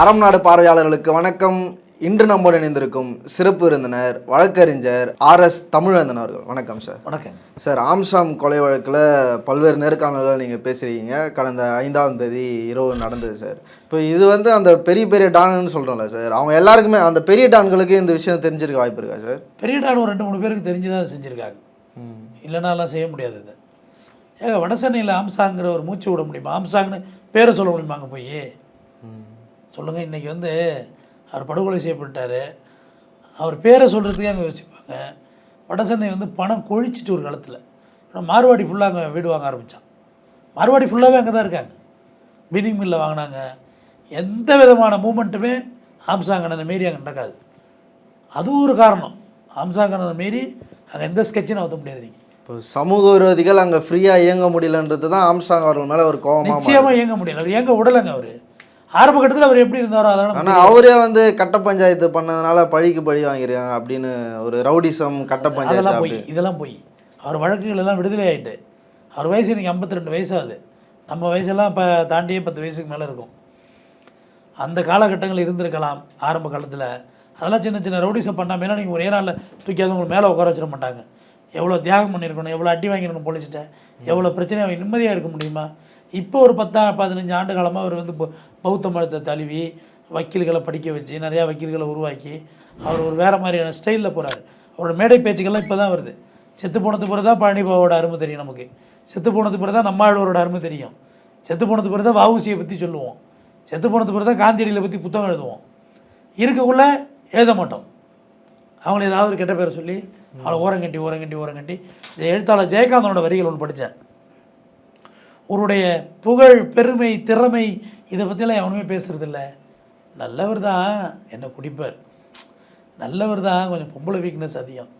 அறம் நாடு பார்வையாளர்களுக்கு வணக்கம். இன்று நம்மோடு இணைந்திருக்கும் சிறப்பு விருந்தினர் வழக்கறிஞர் ஆர் எஸ் தமிழந்தன் அவர்கள். வணக்கம் சார். வணக்கம். சார் ஆம்சாம் கொலை வழக்கில் பல்வேறு நேர்காணல்கள் நீங்கள் பேசுகிறீங்க கடந்த ஐந்தாம் தேதி இரவு நடந்தது சார். இப்போ இது வந்து அந்த பெரிய பெரிய டான்னு சொல்கிறோம்ல சார். அவங்க எல்லாருக்குமே அந்த பெரிய டான்களுக்கு இந்த விஷயம் தெரிஞ்சிருக்க வாய்ப்பு இருக்கா சார்? பெரிய டான் ஒரு ரெண்டு மூணு பேருக்கு தெரிஞ்சு தான் செஞ்சுருக்காங்க. இல்லைனாலாம் செய்ய முடியாது இது ஏங்க வடசென்னையில் ஆம்சாங்கிற ஒரு மூச்சு விட முடியுமா? ஆம்சாங்னு பேரை சொல்ல முடியுமா அங்கே போய்? சொல்லுங்கள் இன்றைக்கி வந்து அவர் படுகொலை செய்யப்பட்டார். அவர் பேரை சொல்கிறதுக்கே அங்கே யோசிப்பாங்க. வடசென்னை வந்து பணம் கொழிச்சிட்டு ஒரு காலத்தில். ஆனால் மார்வாடி ஃபுல்லாக அங்கே வீடு வாங்க ஆரம்பித்தான் மார்வாடி ஃபுல்லாகவே அங்கே தான் இருக்காங்க. பினிங் மில்லில் வாங்கினாங்க. எந்த விதமான மூமெண்ட்டுமே ஆம்சாங்கனை மாரி அங்கே நடக்காது. அதுவும் ஒரு காரணம். ஆம்சாங்கனை மாரி அங்கே எந்த ஸ்கெட்சும் நகர்த்த முடியாது நீங்கள் இப்போ சமூக விரோதிகள் அங்கே ஃப்ரீயாக இயங்க முடியலன்றது தான் ஆம்ஸ்டாங் அவர்கள் மேலே ஒரு கோபமாக நிச்சயமாக இயங்க முடியல. அவர் இயங்க விடலைங்க அவர். ஆரம்ப கட்டத்தில் அவர் எப்படி இருந்தாரோ அதனால் ஆனால் அவரே வந்து கட்ட பஞ்சாயத்து பண்ணதுனால பழிக்கு பழி வாங்கிருக்காங்க அப்படின்னு ஒரு ரவுடிசம் கட்ட பஞ்சாயத்து போய் இதெல்லாம் போய். அவர் வழக்குகள் எல்லாம் விடுதலை ஆயிட்டு. அவர் வயசு இன்னைக்கு 52 ரெண்டு வயசாகுது நம்ம வயசெல்லாம் இப்போ தாண்டியே பத்து வயசுக்கு மேலே இருக்கும். அந்த காலகட்டங்கள் இருந்திருக்கலாம் ஆரம்ப காலத்தில். அதெல்லாம் சின்ன சின்ன ரவுடிசம் பண்ணாமல் நீங்கள் ஒரே நாளில் தூக்கியாவது உங்களுக்கு மேலே உட்கார வச்சிட மாட்டாங்க. எவ்வளோ தியாகம் பண்ணியிருக்கணும் எவ்வளோ அடி வாங்கியிருக்கணும் போலீஸ்கிட்ட எவ்வளோ பிரச்சனை நிம்மதியாக இருக்க முடியுமா? இப்போ ஒரு பத்தா பதினஞ்சு ஆண்டு காலமாக அவர் வந்து பௌத்த மதத்தை தழுவி வக்கீல்களை படிக்க வச்சு நிறையா வக்கீல்களை உருவாக்கி அவர் ஒரு வேறு மாதிரியான ஸ்டைலில் போகிறாரு அவரோட மேடை பேச்சுக்கள்லாம் இப்போ தான் வருது. செத்து போனது பிறகு தான் பழனிபாவோட அருமை தெரியும் நமக்கு. செத்து போனது பிறகு தான் நம்மாழ்வாரோட அருமை தெரியும். செத்து போனது பிறகு தான் வவுசியை பற்றி சொல்லுவோம். செத்து போனது பிறகு தான் காந்தியடிகளை பற்றி புத்தகம் எழுதுவோம். இருக்கக்குள்ளே எழுத மாட்டோம். அவங்கள ஏதாவது ஒரு கெட்ட பேரை சொல்லி அவளை ஓரங்கட்டி ஓரங்கட்டி ஓரங்கட்டி இந்த எழுத்தாளர் ஜெயகாந்தனோட வரிகள் ஒன்று படித்தேன். உன்னுடைய புகழ் பெருமை திறமை இதை பற்றிலாம் எவனுமே பேசுறதில்ல. நல்லவர் தான் என்ன குடிப்பார். நல்லவர் தான் கொஞ்சம் பொம்பளை வீக்னஸ் அதிகம்.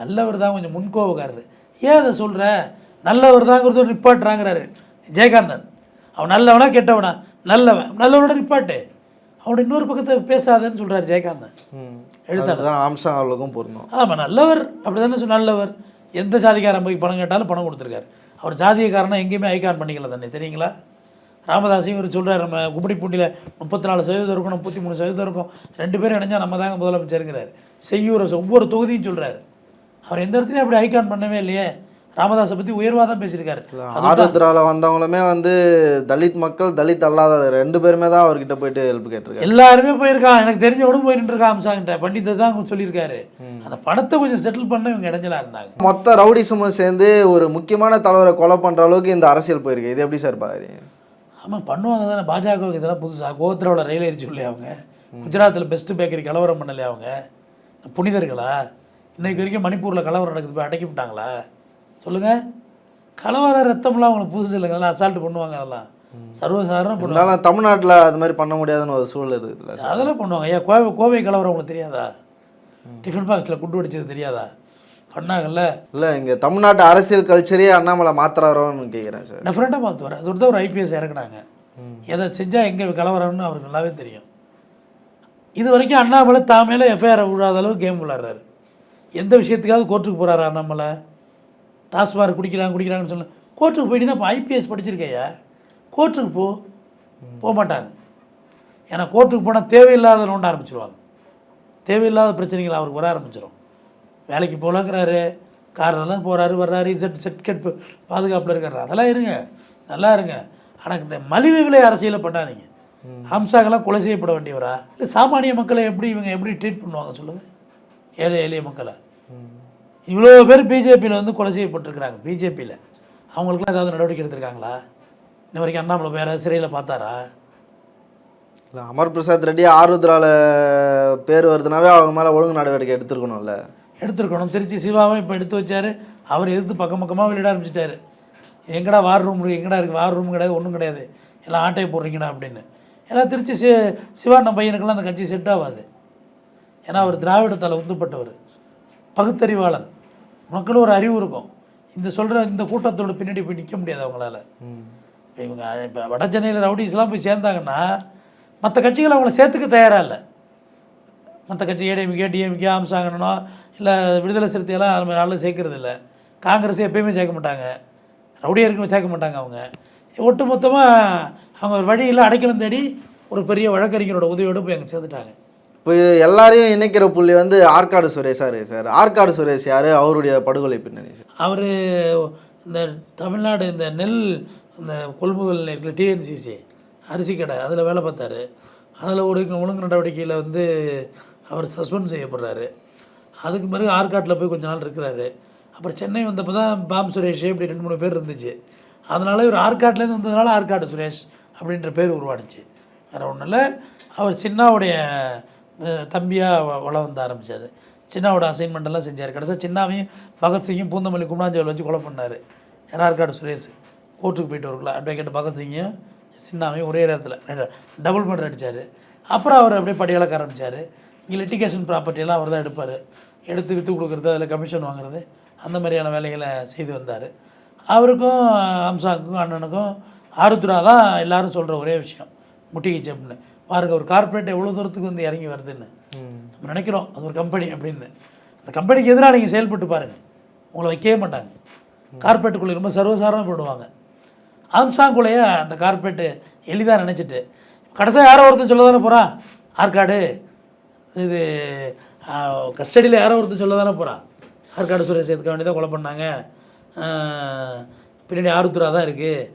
நல்லவர் தான் கொஞ்சம் முன்கோபக்காரரு. ஏன் அதை சொல்கிற நல்லவர் தாங்கிறது ஒரு நிப்பாட்டுறாங்கிறாரு ஜெயகாந்தன். அவன் நல்லவனா கெட்டவனா? நல்லவன். நல்லவனோட நிப்பாட்டு அவனோட இன்னொரு பக்கத்தை பேசாதன்னு சொல்கிறார் ஜெயகாந்தன். எழுத்தாளர். அதுதான் ஆம்சாங் அவர்களுக்கும் பொருந்தும். ஆமாம் நல்லவர் அப்படி தானே சொன்ன நல்லவர். எந்த ஜாதிக்காரன் போய் பணம் கேட்டாலும் பணம் கொடுத்துருக்காரு. அவர் ஜாதியக்காரனா எங்கேயுமே ஐகான் பண்ணிக்கல தானே தெரியுங்களா? ராமதாஸையும் இவர் சொல்கிறார் நம்ம குப்படிப்பூண்டியில் முப்பத்தி நாலு சதவீதம் இருக்கும் முப்பத்தி மூணு சதவீதம் இருக்கும். ரெண்டு பேரும் இணைஞ்சா நம்ம தாங்க முதலமைச்சருங்கிறார் செய்யூர் ஒவ்வொரு தொகுதியும் சொல்கிறாரு அவர் எந்த இடத்துலையும் அப்படி ஐகான் பண்ணவே இல்லையே. ராமதாஸை பற்றி உயர்வாக தான் பேசியிருக்காரு. ஆருத்ரால வந்தவங்களுமே வந்து தலித் மக்கள் தலித் அல்லாத ரெண்டு பேருமே தான் அவர்கிட்ட போயிட்டு ஹெல்ப் கேட்டிருக்காரு எல்லாருமே போயிருக்கான். எனக்கு தெரிஞ்சவனும் போயிட்டு இருக்கான் அம்சாங்கிட்ட பண்டித்தை தான் சொல்லியிருக்காரு. அந்த பணத்தை கொஞ்சம் செட்டில் பண்ண இவங்க இடைஞ்சலாக இருந்தாங்க. மொத்த ரவுடிசமும் சேர்ந்து ஒரு முக்கியமான தலைவரை கொலை பண்ற அளவுக்கு இந்த அரசியல் போயிருக்கு. இது எப்படி சார் பாக்குறீங்க? ஆமாம் பண்ணுவாங்க தானே பாஜகவுக்கு இதெல்லாம் புதுசாக கோத்ராவில் ரயில் ஏறி சொல்லி அவங்க? குஜராத்தில் பெஸ்ட் பேக்கரி கலவரம் பண்ணலையா அவங்க? புனிதர்களா? இன்னைக்கு வரைக்கும் மணிப்பூரில் கலவரம் நடக்குது போய் அடக்கி விட்டாங்களா? சொல்லுங்கள் கலவர ரத்தம்லாம் அவங்களுக்கு புதுசு இல்லைங்க. அதெல்லாம் அசால்ட்டு பண்ணுவாங்க அதெல்லாம். சர்வசாதாரணம் பண்ணுவாங்க. தமிழ்நாட்டுல அது மாதிரி பண்ண முடியாதுன்னு ஒரு சூழல் இருக்குல்ல சார். அதெல்லாம் பண்ணுவாங்க. ஐயா கோவை கோவை கலவரம் உங்களுக்கு தெரியாதா? டிஃபன் பாக்ஸில் குண்டு வெடிச்சது தெரியாதா? பண்ணாங்கல்ல? இல்ல இங்க தமிழ்நாட்டு அரசியல் கல்ச்சரே அண்ணாமலை மாத்துறாரோன்னு கேக்குறேன் சார். டெஃபரெண்ட்டாக மாற்றுவார் அது தான் ஒரு ஐபிஎஸ் இறக்குனாங்க. எதை செஞ்சால் எங்கே கலவரம்னு அவருக்கு நல்லாவே தெரியும். இது வரைக்கும் அண்ணாமலை தான் மேலே எஃப்ஐஆர் விடாத அளவுக்கு கேம் விளாட்றாரு எந்த விஷயத்துக்காவது கோர்ட்டுக்கு போகிறாரு அண்ணாமலை? டாஸ்மார்க் குடிக்கிறாங்க குடிக்கிறாங்கன்னு சொல்ல. கோர்ட்டுக்கு போயிட்டு தான் இப்போ ஐபிஎஸ் படிச்சிருக்கையா? கோர்ட்டுக்கு போ. போக மாட்டாங்க. ஏன்னா கோர்ட்டுக்கு போனால் தேவையில்லாத நோண்ட ஆரம்பிச்சிருவாங்க. தேவையில்லாத பிரச்சனைகள் அவருக்கு வர ஆரம்பிச்சிடும் வேலைக்கு போகலாங்கிறாரு காரில் தான் போகிறாரு வர்றாரு செட் செட் கெட் பாதுகாப்பில் இருக்காரு. அதெல்லாம் இருங்க. நல்லா இருங்க. ஆனால் இந்த மலிவு விலை அரசியலை பண்ணாதீங்க. ஹம்சாக்கெல்லாம் கொலை செய்யப்பட வேண்டியவரா? இல்லை சாமானிய மக்களை எப்படி இவங்க எப்படி ட்ரீட் பண்ணுவாங்க சொல்லுங்கள் ஏழை எளிய மக்களை. இவ்வளோ பேர் பிஜேபியில் வந்து கொலை செய்யப்பட்டிருக்கிறாங்க பிஜேபியில் அவங்களுக்குலாம் ஏதாவது நடவடிக்கை எடுத்திருக்காங்களா? இன்ன வரைக்கும் அண்ணாமலை வேறு சிறையில் பார்த்தாரா? இல்ல அமர் பிரசாத் ரெட்டி ஆருத்ரால பேர் வருதுனாவே அவங்க மேல ஒழுங்கு நடவடிக்கை எடுத்திருக்கணும்ல. எடுத்திருக்கணும். திருச்சி சிவாவும் இப்போ எடுத்து வச்சார். அவர் எதிர்த்து பக்கம் பக்கமாக வெளியிட ஆரம்பிச்சிட்டாரு. எங்கடா வார் ரூம் இருக்கு? எங்கடா இருக்குது வார் ரூம் கிடையாது ஒன்றும் கிடையாது. எல்லாம் ஆட்டையை போடுறீங்கடா அப்படின்னு. ஏன்னா திருச்சி சி சிவாண்ண பையனுக்கெல்லாம் அந்த கட்சி செட் ஆகாது. ஏன்னா அவர் திராவிடத்தால் உந்துப்பட்டவர் பகுத்தறிவாளன். மக்களும் ஒரு அறிவு இருக்கும். இந்த சொல்கிற இந்த கூட்டத்தோட பின்னாடி போய் நிற்க முடியாது அவங்களால. இப்போ இவங்க இப்போ வட சென்னையில் ரவுடிஸ்லாம் போய் சேர்ந்தாங்கன்னா மற்ற கட்சிகள் அவங்கள சேர்த்துக்க தயாராக இல்லை. மற்ற கட்சி ஏடிஎம்கே டிஎம்கே ஆம்சாங்கனோ இல்லை விடுதலை சிறுத்தையெல்லாம் அது மாதிரி ஆளும் சேர்க்கறது இல்லை. காங்கிரஸ் எப்பயுமே சேர்க்க மாட்டாங்க. ரவுடியருக்கும் சேர்க்க மாட்டாங்க அவங்க. ஒட்டு மொத்தமாக அவங்க வழியில் அடைக்கலம் தேடி ஒரு பெரிய வழக்கறிஞரோட உதவியோடு போய் அங்கே சேர்ந்துட்டாங்க. இப்போ இது எல்லாரையும் இணைக்கிற புள்ளி வந்து ஆற்காடு சுரேஷா இருக்கு சார் ஆற்காடு சுரேஷ் யாரு? அவருடைய படுகொலை பின்னணி அவர் இந்த தமிழ்நாடு இந்த நெல் இந்த கொள்முதல் இருக்கிற டிஎன்சிசி அரிசி கடை அதில் வேலை பார்த்தாரு. அதில் ஒரு ஒழுங்கு நடவடிக்கையில் வந்து அவர் சஸ்பெண்ட் செய்யப்படுறாரு. அதுக்கு பிறகு ஆற்காட்டில் போய் கொஞ்ச நாள் இருக்கிறாரு. அப்புறம் சென்னை வந்தப்போ தான் பாம் சுரேஷ் இப்படி ரெண்டு மூணு பேர் இருந்துச்சு. அதனால் இவர் ஆற்காட்லேருந்து வந்ததுனால ஆற்காடு சுரேஷ் அப்படின்ற பேர் உருவானுச்சு. வேறு ஒன்றும் இல்லை. அவர் சின்னாவுடைய தம்பியாக வள வ- வந்து ஆரம்பித்தார் சின்னாவோட அசைன்மெண்டெல்லாம் செஞ்சார். கடைசியாக சின்னாவையும் பகத்சிங்கும் பூந்தமல்லி கும்னாஞ்சோல் வச்சு கொலை பண்ணார். ஆற்காடு சுரேஷ்? கோர்ட்டுக்கு போயிட்டு வரல அட்வொகேட் பகத்சிங்கும் சின்னாவையும் ஒரே நேரத்தில் டபுள் மர்டர் அடித்தார் அப்புறம் அவர் அப்படியே படி ஆரம்பித்தார் இங்கே லிட்டிகேஷன் ப்ராப்பர்ட்டியெல்லாம் அவர் தான் எடுப்பார். எடுத்து விற்று கொடுக்குறது அதில் கமிஷன் வாங்குறது அந்த மாதிரியான வேலைகளை செய்து வந்தார். அவருக்கும் அம்சாவுக்கும் அண்ணனுக்கும் ஆருத்ரா தான் எல்லாரும் சொல்கிற ஒரே விஷயம். முட்டிக்கிச்சு அப்படின்னு பாருங்க ஒரு கார்ப்பரேட் எவ்வளோ தூரத்துக்கு வந்து இறங்கி வருதுன்னு. நம்ம நினைக்கிறோம் அது ஒரு கம்பெனி அப்படின்னு. அந்த கம்பெனிக்கு எதிராக நீங்கள் செயல்பட்டு பாருங்கள் உங்களை வைக்கவே மாட்டாங்க. கார்பரேட்டுக்குள்ளே ரொம்ப சர்வசாரணம் போடுவாங்க அம்சாங்குள்ளேயே அந்த கார்ப்பரேட்டு எளிதாக நினச்சிட்டு கடைசியாக யாரோ ஒருத்தன் சொல்ல தானே போகிறான் ஆற்காடு இது கஸ்டடியில் யாரோ ஒருத்தன் சொல்ல தானே போகிறான் ஆற்காடு சுரேஷ் எதுக்க வேண்டியதான் கொலை பண்ணாங்க. பின்னாடி ஆருத்ரா தான் இருக்குது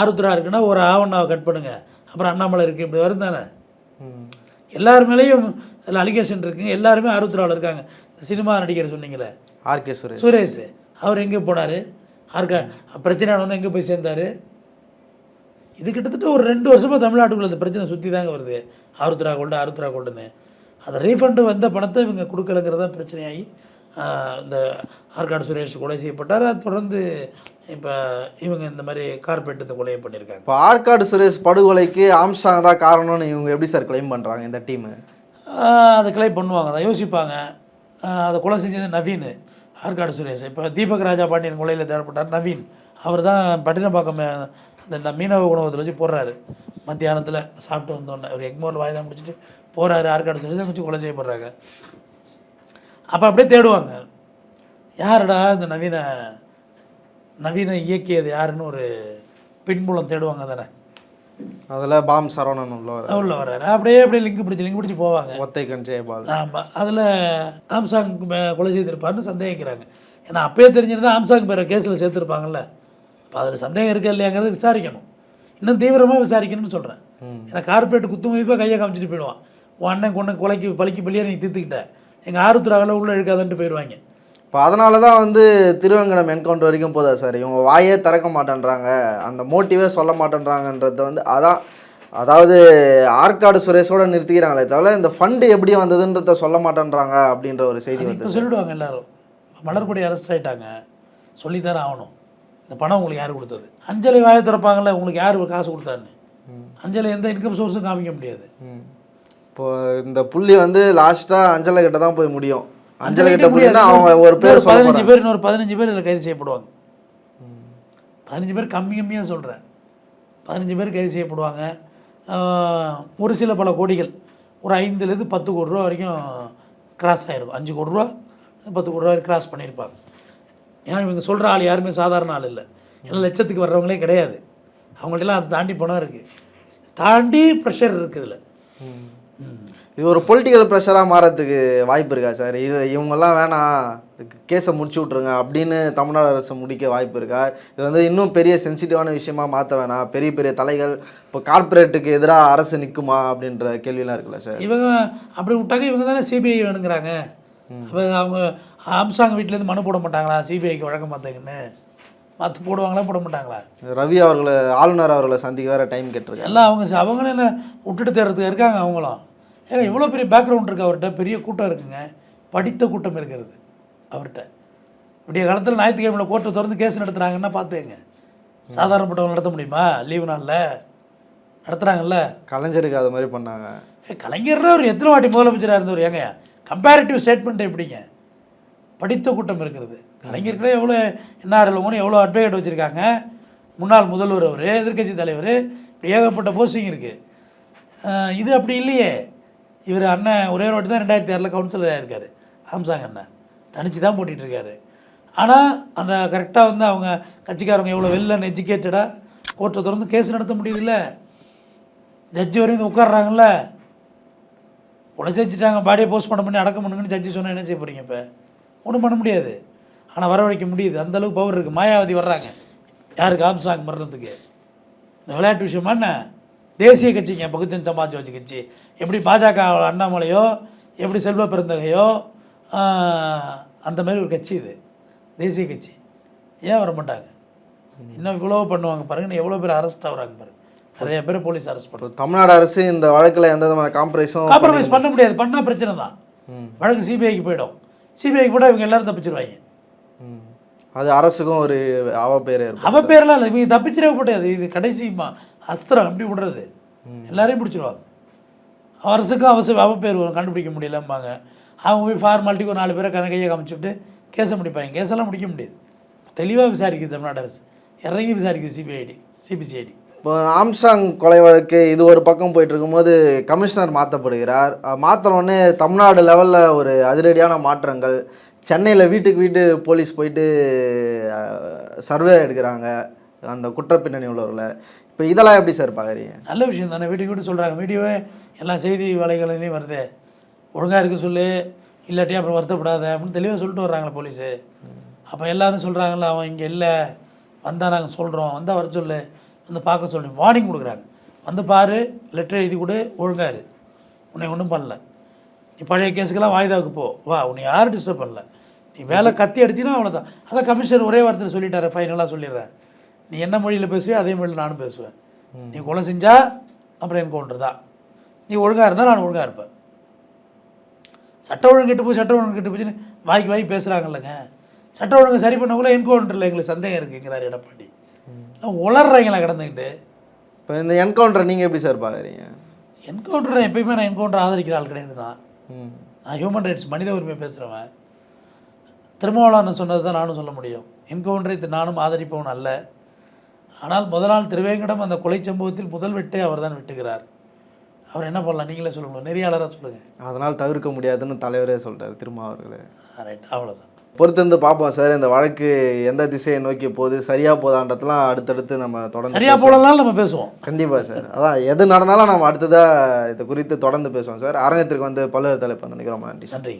ஆருத்ரா இருக்குன்னா ஒரு ஆவண்ணாவை கட் பண்ணுங்க. அப்புறம் அண்ணாமலை இருக்குது இப்படி வரும் தானே? எல்லார் மேலேயும் அதில் அலிகேஷன் இருக்குங்க எல்லாருமே ஆருத்ராவில் இருக்காங்க. சினிமா நடிகர் சொன்னீங்களே ஆர்கே சுரேஷ். சுரேஷ். அவர் எங்கே போனார்? ஆர்கா பிரச்சனை ஆனவொன்னே எங்கே போய் சேர்ந்தார்? இது கிட்டத்தட்ட ஒரு ரெண்டு வருஷமாக தமிழ்நாட்டுக்குள்ள இந்த பிரச்சனை சுற்றி தாங்க வருது. ஆருத்ரா கோல்டு ஆருத்ரா கோல்டுன்னு. அந்த ரீஃபண்டு வந்த பணத்தை இவங்க கொடுக்கலங்கிறத பிரச்சனையாகி ஆஹ், இந்த ஆற்காடு சுரேஷ் கொலை செய்யப்பட்டார். அதை தொடர்ந்து இப்போ இவங்க இந்த மாதிரி கார்பரேட் இந்த கொலையை பண்ணியிருக்காங்க. இப்போ ஆற்காடு சுரேஷ் படுகொலைக்கு ஆம்ஸ்டாங் தான் காரணம்னு இவங்க எப்படி சார் கிளைம் பண்ணுறாங்க இந்த டீமு அதை கிளை பண்ணுவாங்க அதை யோசிப்பாங்க. அதை கொலை செஞ்சது நவீன் ஆற்காடு சுரேஷ். இப்போ தீபக் ராஜா பாண்டியன் கொலையில் தேடப்பட்டார் நவீன். அவர் தான் பட்டினப்பாக்கம் ந- மீனவ உணவகத்தில் வச்சு போடுறாரு. மத்தியானத்தில் சாப்பிட்டு வந்தோடனே ஒரு எக்மோர் வாய்தான் முடிச்சுட்டு போகிறாரு ஆற்காடு சுரேஷ் வச்சு கொலை செய்யப்படுறாங்க. அப்போ அப்படியே தேடுவாங்க. யாருடா இந்த நவீன நவீன இயக்கியது யாருன்னு ஒரு பின்புலம் தேடுவாங்க தானே. அதில் பாம் சரவணன் உள்ளவர் உள்ள வர்றாரு. அப்படியே அப்படியே லிங்க் பிடிச்சி லிங்க் பிடிச்சி போவாங்க. ஒத்தை கண் ஜெயபால். ஆமாம் அதில் ஆம்சாங் கொலை செய்திருப்பாருன்னு சந்தேகிக்கிறாங்க. ஏன்னா அப்பயே தெரிஞ்சிருந்தா ஆம்சாங் பேரை கேஸில் சேர்த்துருப்பாங்கல்ல. அப்போ அதில் சந்தேகம் இருக்கா இல்லையாங்கிறத விசாரிக்கணும். இன்னும் தீவிரமாக விசாரிக்கணும்னு சொல்கிறேன் ஏன்னா கார்பரேட் குத்து மதிப்பாக கையை காமிச்சிட்டு போயிடுவான். உன் அண்ணன் கொண்டு கொலைக்கு பழிக்கு பள்ளியை நீ தீர்த்துக்கிட்ட. எங்கள் ஆருத்ராவில் உள்ள இழுக்காதன்ட்டு போயிடுவாங்க இப்போ அதனால தான் வந்து திருவங்கடம் என்கவுண்டர் வரைக்கும் போதா சார்? இவங்க வாயே திறக்க மாட்டேன்றாங்க. அந்த மோட்டிவே சொல்ல மாட்டேன்றாங்கன்றது வந்து அதான் அதாவது ஆற்காடு சுரேஷோட நிறுத்திக்கிறாங்களே தவிர இந்த ஃபண்டு எப்படி வந்ததுன்றத சொல்ல மாட்டேன்றாங்க அப்படின்ற ஒரு செய்தி வந்து சொல்லிடுவாங்க எல்லாரும். மலர்கொடி அரெஸ்ட் ஆகிட்டாங்க சொல்லித்தானே ஆகணும். இந்த பணம் உங்களுக்கு யார் கொடுத்தது? அஞ்சலி வாயை திறப்பாங்கல்ல உங்களுக்கு யார் காசு கொடுத்தான்னு அஞ்சலி எந்த இன்கம் சோர்ஸும் காமிக்க முடியாது. இப்போ இந்த புள்ளி வந்து லாஸ்ட்டாக அஞ்சலை கிட்ட தான் போய் முடியும். அஞ்சலை கிட்ட முடியாது. முடியும்னா அவங்க ஒரு பேர் பதினஞ்சு. பேர் இன்னொரு பதினஞ்சு பேர் இதில் கைது செய்யப்படுவாங்க. பதினஞ்சு பேர் கம்மி கம்மியாக சொல்கிறேன் பதினஞ்சு பேர் கைது செய்யப்படுவாங்க. ஒரு சில பல கோடிகள். ஒரு ஐந்துலேருந்து பத்து கோடி ரூபா வரைக்கும் கிராஸ் ஆகிருக்கும் அஞ்சு கோடி ரூபா பத்து கோடி ரூபா வரைக்கும் கிராஸ் பண்ணியிருப்பாங்க. ஏன்னா இவங்க சொல்கிற ஆள் யாருமே சாதாரண ஆள் இல்லை. எல்லாம் லட்சத்துக்கு வர்றவங்களே கிடையாது. அவங்கள்ட்டலாம் அதை தாண்டி பணம் இருக்குது தாண்டி ப்ரெஷர் இருக்குது இதில். இது ஒரு பொலிட்டிக்கல் ப்ரெஷராக மாறதுக்கு வாய்ப்பு இருக்கா சார்? இது இவங்கெல்லாம் வேணாம் கேஸை முடிச்சு விட்ருங்க அப்படின்னு தமிழ்நாடு அரசு முடிக்க வாய்ப்பு இருக்கா? இது வந்து இன்னும் பெரிய சென்சிட்டிவான விஷயமா மாற்ற வேணாம். பெரிய பெரிய தலைகள் இப்போ கார்ப்பரேட்டுக்கு எதிராக அரசு நிற்குமா அப்படின்ற கேள்விலாம் இருக்குல்ல சார்? இவங்க அப்படி விட்டாங்க இவங்க தானே சிபிஐ வேணுங்கிறாங்க. அவங்க ஆம்சாங் வீட்டிலேருந்து மனு போட மாட்டாங்களா? சிபிஐக்கு வழங்க மாட்டாங்கன்னு மற்ற போடுவாங்களா போட மாட்டாங்களா? ரவி அவர்களை ஆளுநர் அவர்களை சந்திக்க வேற டைம் கேட்டிருக்காங்க. எல்லாம் அவங்க அவங்களும் என்ன விட்டுட்டு தேர்றதுக்கு இருக்காங்க அவங்களும். ஏங்க இவ்வளோ பெரிய பேக்ரவுண்ட் இருக்குது அவர்கிட்ட. பெரிய கூட்டம் இருக்குங்க. படித்த கூட்டம் இருக்கிறது அவர்கிட்ட. விடிய காலத்தில் ஞாயிற்றுக்கிழமையில் கோர்ட்டை திறந்து கேஸ் நடத்துகிறாங்கன்னா பார்த்துங்க சாதாரணப்பட்டவங்க நடத்த முடியுமா? லீவு நாளில். நடத்துகிறாங்கல்ல கலைஞருக்கு அது மாதிரி பண்ணாங்க. கலைஞர்னா ஒரு எத்தனை வாட்டி முதலமைச்சராக இருந்தவர் ஏங்க கம்பேரிட்டிவ் ஸ்டேட்மெண்ட் எப்படிங்க? படித்த கூட்டம் இருக்கிறது. கலைஞர்களே எவ்வளோ என்ஆர் இளங்கோன்னு எவ்வளோ அட்வொகேட் வச்சுருக்காங்க? முன்னாள் முதல்வர் அவர் எதிர்க்கட்சி தலைவர். இப்படி ஏகப்பட்ட போஸ்டிங் இருக்குது இது அப்படி இல்லையே. இவர் அண்ணன் ஒரே ஒரு வாட்டி தான் ரெண்டாயிரத்தி ஆறில் கவுன்சிலர் இருக்கார் ஆம்சாங் அண்ணன். தனிச்சு தான் போட்டிகிட்டு இருக்காரு ஆனால் அந்த கரெக்டாக வந்து அவங்க கட்சிக்காரங்க எவ்வளோ வெல் அண்ட் எஜுகேட்டடாக கோர்ட்டை திறந்து கேஸ் நடத்த முடியுதுல்ல? ஜட்ஜி வரையும் உட்காடுறாங்கல்ல உட்கார்றாங்கல்ல? கொலை செஞ்சுட்டாங்க பாடியை போஸ்ட்மார்ட்டம் பண்ணி அடக்கம் பண்ணுங்கன்னு ஜட்ஜி சொன்னால் என்ன செய்ய போகிறீங்க இப்போ? ஒன்றும் பண்ண முடியாது. ஆனால் வரவழைக்க முடியுது. அந்தளவுக்கு பவர் இருக்குது மாயாவதி வர்றாங்க. யாருக்கு? ஆம்சாங் மரணத்துக்கு. இந்த விளையாட்டு விஷயமா என்ன? தேசிய கட்சிங்க பகுஜன் சமாஜ்வாதி கட்சி எப்படி பாஜக அண்ணாமலையோ எப்படி செல்வ பெருந்தகையோ ஆஹ், அந்த மாதிரி ஒரு கட்சி இது. தேசிய கட்சி. ஏன் வர மாட்டாங்க? இன்னும் இவ்வளோ பண்ணுவாங்க பாருங்க எவ்வளோ பேர் அரெஸ்ட் ஆகுறாங்க பாருங்க. நிறைய பேர் போலீஸ் அரெஸ்ட் இப்போ தமிழ்நாடு அரசு இந்த வழக்கில் எந்த விதமான காம்ப்ரமைஸும் காம்ப்ரமைஸ் பண்ண முடியாது. பண்ணால் பிரச்சனை தான். வழக்கு சிபிஐக்கு போயிடும். சிபிஐக்கு போட்டால் இவங்க எல்லாரும் தப்பிச்சிருவாங்க. அது அரசுக்கும் ஒரு அவ பேர் அவ பேரெல்லாம் இல்லை. இவங்க தப்பிச்சிடவே முடியாது இது கடைசி அஸ்திரம் எப்படி விடுறது. எல்லாரையும் பிடிச்சிருவாங்க. அரசுக்கும் அவசியம் அவ வரும் கண்டுபிடிக்க முடியலம்பாங்க. அவங்க போய் ஃபார்மாலிட்டிக்கு ஒரு நாலு பேரை கணக்கையை காமிச்சுட்டு கேஸை முடிப்பாங்க. கேஸெல்லாம் முடிக்க முடியாது. தெளிவாக விசாரிக்குது தமிழ்நாடு அரசு. இறங்கி விசாரிக்குது சிபிஐடி சிபிசிஐடி இப்போ ஆம்சாங் கொலை வழக்கு இது ஒரு பக்கம் போயிட்டு இருக்கும்போது கமிஷனர் மாற்றப்படுகிறார் மாற்றினோடனே தமிழ்நாடு லெவலில் ஒரு அதிரடியான மாற்றங்கள். சென்னையில் வீட்டுக்கு வீட்டு போலீஸ் போயிட்டு சர்வே எடுக்கிறாங்க. அந்த குற்றப்பின்னணி உள்ளவர்களை. இப்போ இதெல்லாம் எப்படி சார் பார்க்குறீங்க நல்ல விஷயம் தானே. வீட்டுக்கு வீட்டு சொல்கிறாங்க வீடியோவே எல்லா செய்தி வலைகளையும் வருதே. ஒழுங்காக இருக்க சொல்லு. இல்லாட்டி அப்புறம் வருத்தப்படாத அப்படின்னு தெளிவாக சொல்லிட்டு வர்றாங்களே போலீஸு. அப்போ எல்லோரும் சொல்கிறாங்களே அவன் இங்கே இல்லை. வந்தால் நாங்கள் சொல்கிறோம் வந்தால் வர சொல்லு. வந்து பார்க்க சொல்லி. வார்னிங் கொடுக்குறாங்க. வந்து பாரு லெட்டர் எழுதி கொடு ஒழுங்காக இரு. உன்னை ஒன்றும் பண்ணல. நீ பழைய கேஸுக்கெல்லாம் வாய்தாவுக்கு போ. வா உன்னை யாரும் டிஸ்டர்ப் பண்ணல. நீ வேலை கத்தி எடுத்தினா அவ்வளோதான் அதான் கமிஷனர் ஒரே வார்த்தையில் சொல்லிட்டாரு. ஃபைனலாக சொல்லிடுறேன். நீ என்ன மொழியில் பேசுவியோ அதே மொழியில் நானும் பேசுவேன். நீ கொலை செஞ்சா அப்புறம் என்கவுண்டர் தான். நீ ஒழுங்காக இருந்தால் நான் ஒழுங்காக இருப்பேன். சட்ட ஒழுங்கு கெட்டு போய் சட்ட ஒழுங்கு கெட்டு போச்சுன்னு வாய்க்கு வாய் பேசுகிறாங்கல்லங்க சட்ட ஒழுங்கு சரி பண்ணக்குள்ள என்கவுண்டரில் எங்களுக்கு சந்தேகம் இருக்குங்கிறார் எடப்பாடி. உளர்றீங்களா கிடந்துக்கிட்டு. இப்போ இந்த என்கவுண்டரை நீங்கள் எப்படி சார் பார்க்குறீங்க என்கவுண்டரை எப்பயுமே நான் என்கவுண்டர் ஆதரிக்கிற ஆள் கிடையாதுண்ணா ம். நான் ஹியூமன் ரைட்ஸ் மனித உரிமை பேசுகிறவன் திருமாவளவன் சொன்னது தான் நானும் சொல்ல முடியும். என்கவுண்டரை இது நானும் ஆதரிப்பவன் அல்ல. ஆனால் முதல் நாள் திருவேங்கடம் அந்த கொலை சம்பவத்தில் முதல் வெட்டை அவர் தான் வெட்டுகிறார். அவர் என்ன பண்ணலாம்? நீங்களே சொல்லுங்க. நெறியாளராக சொல்லுங்கள் அதனால் தவிர்க்க முடியாதுன்னு தலைவரே சொல்கிறார் திருமாவர்களே. ரைட் அவ்வளோதான் பொறுத்திருந்து பார்ப்போம் சார். இந்த வழக்கு எந்த திசையை நோக்கி போகுது சரியாக போதான்றதுலாம் அடுத்தடுத்து நம்ம தொடர்ந்து சரியா போடலாம் நம்ம பேசுவோம். கண்டிப்பாக சார். அதான் எது நடந்தாலும் நம்ம அடுத்ததாக இது குறித்து தொடர்ந்து பேசுவோம் சார். அரங்கத்திற்கு வந்து பல்வேறு தலைப்பு வந்து நிற்கிறோம் நன்றி நன்றி.